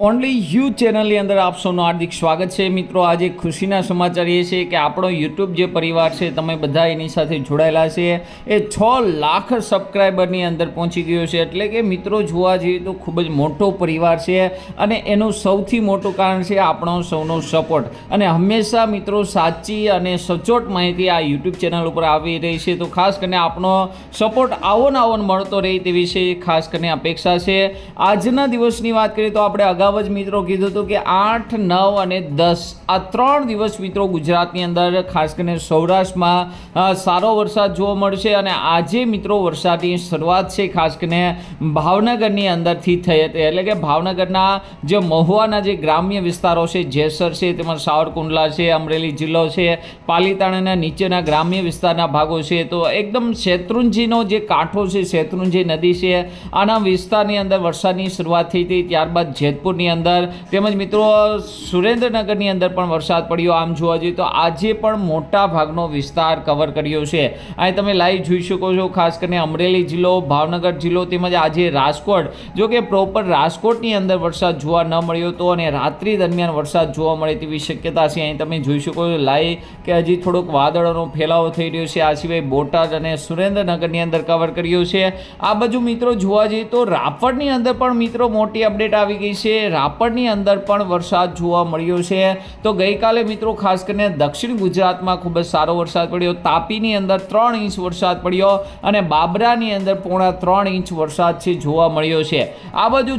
Only you ચેનલની અંદર આપ સૌનું હાર્દિક સ્વાગત છે. મિત્રો, આજે ખુશીના સમાચાર એ છે કે આપણો યુટ્યુબ જે પરિવાર છે, તમે બધા એની સાથે જોડાયેલા છે. એ છ લાખ સબસ્ક્રાઈબરની અંદર પહોંચી ગયો છે. એટલે કે મિત્રો, જોવા જઈએ તો ખૂબ જ મોટો પરિવાર છે અને એનું સૌથી મોટું કારણ છે આપણો સૌનો સપોર્ટ અને હંમેશા મિત્રો, સાચી અને સચોટ માહિતી આ યુટ્યુબ ચેનલ ઉપર આવી રહી છે. તો ખાસ કરીને આપણો સપોર્ટ આવો ને આવો મળતો રહે તે વિશે ખાસ કરીને અપેક્ષા છે. આજના દિવસની વાત કરીએ તો આપણે અગાઉ જ મિત્રો કીધું હતું કે આઠ, નવ અને દસ આ ત્રણ દિવસ મિત્રો ગુજરાતની અંદર ખાસ કરીને સૌરાષ્ટ્રમાં સારો વરસાદ જોવા મળશે અને આજે મિત્રો વરસાદની શરૂઆત છે ખાસ કરીને ભાવનગરની અંદરથી થઈ હતી. એટલે કે ભાવનગરના જે મહુવાના જે ગ્રામ્ય વિસ્તારો છે, જેસર છે, તેમાં સાવરકુંડલા છે, અમરેલી જિલ્લો છે પાલીતાણાના નીચેના ગ્રામ્ય વિસ્તારના ભાગો છે. તો એકદમ શેત્રુંજીનો જે કાંઠો છે, શેત્રુંજી નદી છે, આના વિસ્તારની અંદર વરસાદની શરૂઆત થઈ હતી. ત્યારબાદ જેતપુરની અંદર તેમજ મિત્રો સુરેન્દ્રનગરની અંદર પણ વરસાદ પડ્યો. આમ જોવા જઈએ તો આજે પણ મોટા ભાગનો વિસ્તાર કવર કર્યો છે. અહીં તમે લાઈવ જોઈ શકો છો, ખાસ કરીને અમરેલી જિલ્લો, ભાવનગર જિલ્લો તેમજ આજે રાજકોટ. જો કે પ્રોપર રાજકોટની અંદર વરસાદ જોવા ન મળ્યો હતો અને રાત્રિ દરમિયાન વરસાદ જોવા મળે તેવી શક્યતા છે. અહીં તમે જોઈ શકો છો લાઈવ કે હજી થોડોક વાદળોનો ફેલાવો થઈ રહ્યો છે. આ સિવાય બોટાદ અને સુરેન્દ્રનગરની અંદર કવર કર્યો છે. આ બાજુ મિત્રો જોવા જઈએ તો રાપરની અંદર પણ મિત્રો મોટી અપડેટ આવી ગઈ છે. રાપરની અંદર પણ વરસાદ જોવા મળ્યો છે. તો ગઈકાલે મિત્રો ખાસ કરીને દક્ષિણ ગુજરાતમાં ખૂબ જ સારો વરસાદ પડ્યો. તાપીની અંદર ત્રણ ઇંચ વરસાદ પડ્યો અને બાબરાની અંદર પોણા ત્રણ ઇંચ વરસાદ છે જોવા મળ્યો છે. આ બાજુ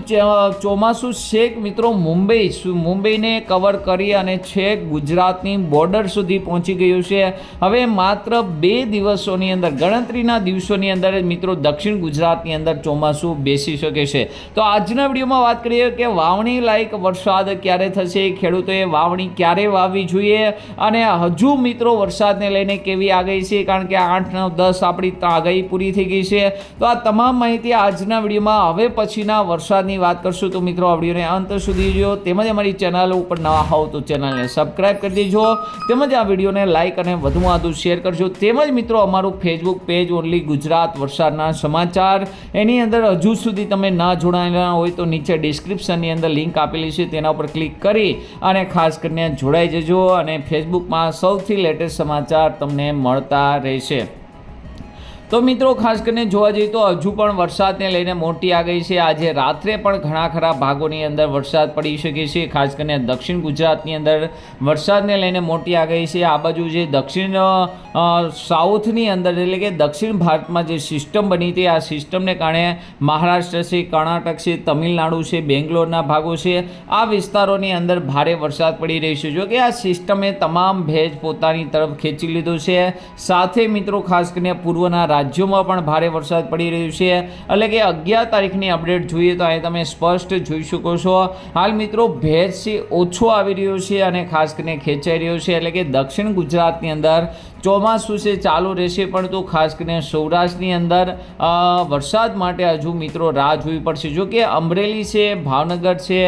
ચોમાસું છેક મિત્રો મુંબઈ મુંબઈને કવર કરી અને છેક ગુજરાતની બોર્ડર સુધી પહોંચી ગયું છે. હવે માત્ર બે દિવસોની અંદર, ગણતરીના દિવસોની અંદર મિત્રો દક્ષિણ ગુજરાતની અંદર ચોમાસું બેસી શકે છે. તો આજના વિડીયોમાં વાત કરીએ કે વાવણી લાયક વરસાદ ક્યારે થશે? ખેડૂતોએ વાવણી ક્યારે વાવવી જોઈએ? અને હજુ મિત્રો, વરસાદને લઈને કેવી આગાહી છે? કારણ કે આઠ, નવ, દસ આપણી આગાહી પૂરી થઈ ગઈ છે. તો આ તમામ માહિતી આજના વિડીયોમાં. હવે પછીના વરસાદની વાત કરશું તો મિત્રો, આ વિડીયોને અંત સુધી જોયો તેમજ અમારી ચેનલ ઉપર નવા હોવ તો ચેનલને સબસ્ક્રાઈબ કરી દેજો. તેમજ આ વિડીયોને લાઇક અને વધુમાં વધુ શેર કરજો. તેમજ મિત્રો, અમારું ફેસબુક પેજ ઓનલી ગુજરાત વરસાદના સમાચાર. એની અંદર હજુ સુધી તમે ના જોડાયેલા હોય તો નીચે ડિસ્ક્રિપ્શનની અંદર લિંક આપેલી છે, તેના ઉપર ક્લિક કરી અને ખાસ કરીને જોડાઈ જજો અને ફેસબુકમાં સૌથી લેટેસ્ટ સમાચાર તમને મળતા રહેશે. તો મિત્રો, ખાસ કરીને જોવા જઈએ તો હજુ પણ વરસાદને લઈને મોટી આગાહી છે. આજે રાત્રે પણ ઘણા ખરા ભાગોની અંદર વરસાદ પડી શકે છે. ખાસ કરીને દક્ષિણ ગુજરાતની અંદર વરસાદને લઈને મોટી આગાહી છે. આ બાજુ જે દક્ષિણ સાઉથની અંદર, એટલે કે દક્ષિણ ભારતમાં જે સિસ્ટમ બની હતી, આ સિસ્ટમને કારણે મહારાષ્ટ્ર છે, કર્ણાટક છે, તમિલનાડુ છે, બેંગ્લોરના ભાગો છે, આ વિસ્તારોની અંદર ભારે વરસાદ પડી રહ્યો છે. જો કે આ સિસ્ટમે તમામ ભેજ પોતાની તરફ ખેંચી લીધો છે. સાથે મિત્રો, ખાસ કરીને પૂર્વના રાજ્યોમાં પણ ભારે વરસાદ પડી રહ્યો છે. એટલે કે અગિયાર તારીખની અપડેટ જોઈએ તો અહીં તમે સ્પષ્ટ જોઈ શકો છો. હાલ મિત્રો ભેજ છે ઓછો આવી રહ્યો છે અને ખાસ કરીને ખેંચાઈ રહ્યો છે. એટલે કે દક્ષિણ ગુજરાતની અંદર ચોમાસું છે, ચાલુ રહેશે પણ તો ખાસ કરીને સૌરાષ્ટ્રની અંદર વરસાદ માટે હજુ મિત્રો રાહ જોવી પડશે. જો કે અમરેલી છે, ભાવનગર છે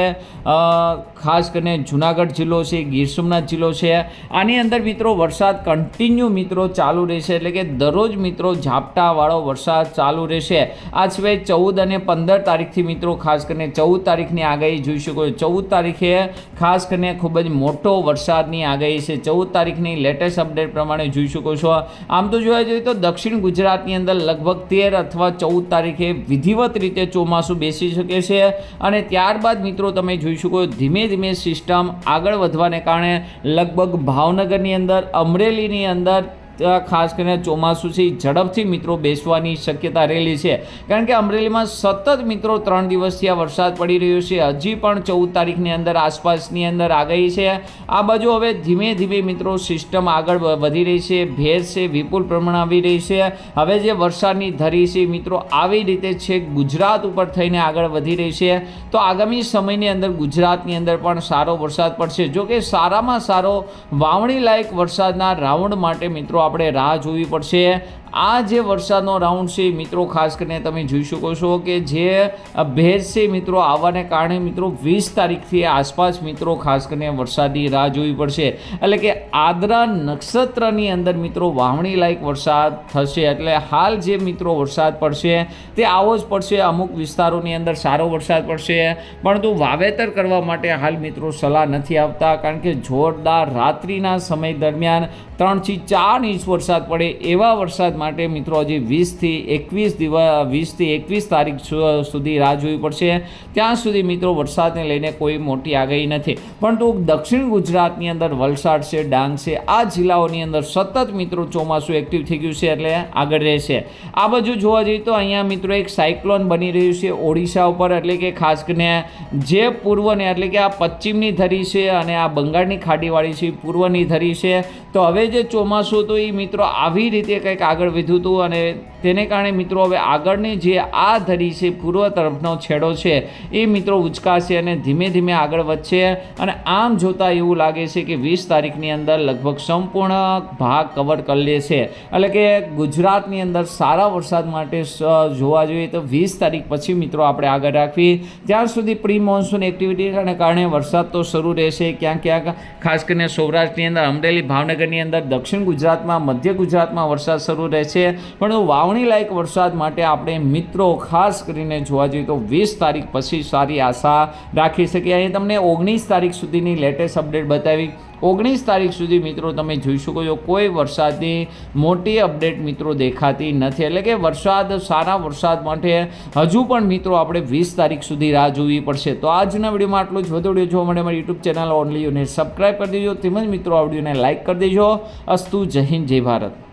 ખાસ કરીને જુનાગઢ જિલ્લો છે, ગીર સોમનાથ જિલ્લો છે. આની અંદર મિત્રો વરસાદ કન્ટિન્યુ મિત્રો ચાલુ રહેશે. એટલે કે દરરોજ મિત્રો ઝાપટાવાળો વરસાદ ચાલુ રહેશે. આ સિવાય ચૌદ અને પંદર તારીખથી મિત્રો, ખાસ કરીને ચૌદ તારીખની આગાહી જોઈ શકો ચૌદ તારીખે ખાસ કરીને ખૂબ જ મોટો વરસાદની આગાહી છે. ચૌદ તારીખની લેટેસ્ટ અપડેટ પ્રમાણે જોઈ શકો છો. આમ તો જોવા જોઈએ તો દક્ષિણ ગુજરાતની અંદર લગભગ તેર અથવા ચૌદ તારીખે વિધિવત રીતે ચોમાસું બેસી શકે છે. અને ત્યારબાદ મિત્રો, તમે જોઈ શકો ધીમે ધીમે સિસ્ટમ આગળ વધવાને કારણે લગભગ ભાવનગરની અંદર, અમરેલીની અંદર ખાસ કરીને ચોમાસું છે ઝડપથી મિત્રો બેસવાની શક્યતા રહેલી છે. કારણ કે અમરેલીમાં સતત મિત્રો ત્રણ દિવસથી આ વરસાદ પડી રહ્યો છે. હજી પણ ચૌદ તારીખની અંદર આસપાસની અંદર આગાહી છે. આ બાજુ હવે ધીમે ધીમે મિત્રો સિસ્ટમ આગળ વધી રહી છે. ભેજ છે, વિપુલ પ્રમાણ આવી રહી છે. હવે જે વરસાદની ધરી છે મિત્રો આવી રીતે છેક ગુજરાત ઉપર થઈને આગળ વધી રહી છે. તો આગામી સમયની અંદર ગુજરાતની અંદર પણ સારો વરસાદ પડશે. જો કે સારામાં સારો વાવણી લાયક વરસાદના રાઉન્ડ માટે મિત્રો આપણે રાહ જોવી પડશે. આ જે વરસાદનો રાઉન્ડ છે, મિત્રો, ખાસ કરીને તમે જોઈ શકો છો કે જે ભેજ છે, મિત્રો, આવવાને કારણે, મિત્રો, વીસ તારીખથી આસપાસ, મિત્રો, ખાસ કરીને વરસાદની રાહ જોવી પડશે. એટલે કે આદરા નક્ષત્રની અંદર, મિત્રો વાવણી લાયક વરસાદ થશે. એટલે હાલ જે, મિત્રો, વરસાદ પડશે, તે આવો જ પડશે. અમુક વિસ્તારોની અંદર સારો વરસાદ પડશે. પરંતુ વાવેતર કરવા માટે હાલ, મિત્રો, સલાહ નથી આવતા કારણ કે જોરદાર રાત્રિના સમય દરમિયાન ત્રણથી ચાર ઇંચ વરસાદ પડે એવા વરસાદ માટે મિત્રો હજી વીસથી એકવીસ દિવસ, વીસથી એકવીસ તારીખ સુધી રાહ જોવી પડશે. ત્યાં સુધી મિત્રો વરસાદને લઈને કોઈ મોટી આગાહી નથી. પરંતુ દક્ષિણ ગુજરાતની અંદર વલસાડ છે, ડાંગ છે, આ જિલ્લાઓની અંદર સતત મિત્રો ચોમાસું એક્ટિવ થઈ ગયું છે એટલે આગળ રહેશે. આ બાજુ જોવા જઈએ તો અહીંયા મિત્રો એક સાયક્લોન બની રહ્યું છે ઓડિશા ઉપર, એટલે કે ખાસ કરીને જે પૂર્વને, એટલે કે આ પશ્ચિમની ધરી છે અને આ બંગાળની ખાડીવાળી છે, પૂર્વની ધરી છે. તો હવે જે ચોમાસું હતું એ મિત્રો આવી રીતે કંઈક આગળ વધ્યું હતું અને તેને કારણે મિત્રો હવે આગળની જે આ ધરી છે, પૂર્વ તરફનો છેડો છે, એ મિત્રો ઉચકાશે અને ધીમે ધીમે આગળ વધશે. અને આમ જોતાં એવું લાગે છે કે વીસ તારીખની અંદર લગભગ સંપૂર્ણ ભાગ કવર કરી લેશે. એટલે કે ગુજરાતની અંદર સારા વરસાદ માટે જોવા જોઈએ તો વીસ તારીખ પછી મિત્રો આપણે આગળ રાખવી. ત્યાં સુધી પ્રી મોન્સૂન એક્ટિવિટીને કારણે વરસાદ તો શરૂ રહેશે ક્યાંક ક્યાંક, ખાસ કરીને સૌરાષ્ટ્રની અંદર અમરેલી ભાવનગરની અંદર દક્ષિણ ગુજરાતમાં, મધ્ય ગુજરાતમાં વરસાદ શરૂ રહેશે પરંતુ વાવણી લાયક વરસાદ માટે આપણે મિત્રો ખાસ કરીને જોવા જઈએ તો વીસ તારીખ પછી સારી આશા રાખી શકીએ. અહીં તમને ઓગણીસ તારીખ સુધીની લેટેસ્ટ અપડેટ બતાવી. ઓગણીસ તારીખ સુધી મિત્રો તમે જોઈ શકો છો, કોઈ વરસાદની મોટી અપડેટ મિત્રો દેખાતી નથી. એટલે કે વરસાદ, સારા વરસાદ માટે હજુ પણ મિત્રો આપણે વીસ તારીખ સુધી રાહ જોવી પડશે. તો આજના વિડીયોમાં આટલું જ. વધુ વીડિયો જોવા મળે મારી યુટ્યુબ ચેનલ ઓનલી યુને સબસ્ક્રાઈબ કરી દેજો. તેમજ મિત્રો આ વિડીયોને લાઇક કરી દેજો. અસ્તુ જય હિન્દ, જય ભારત.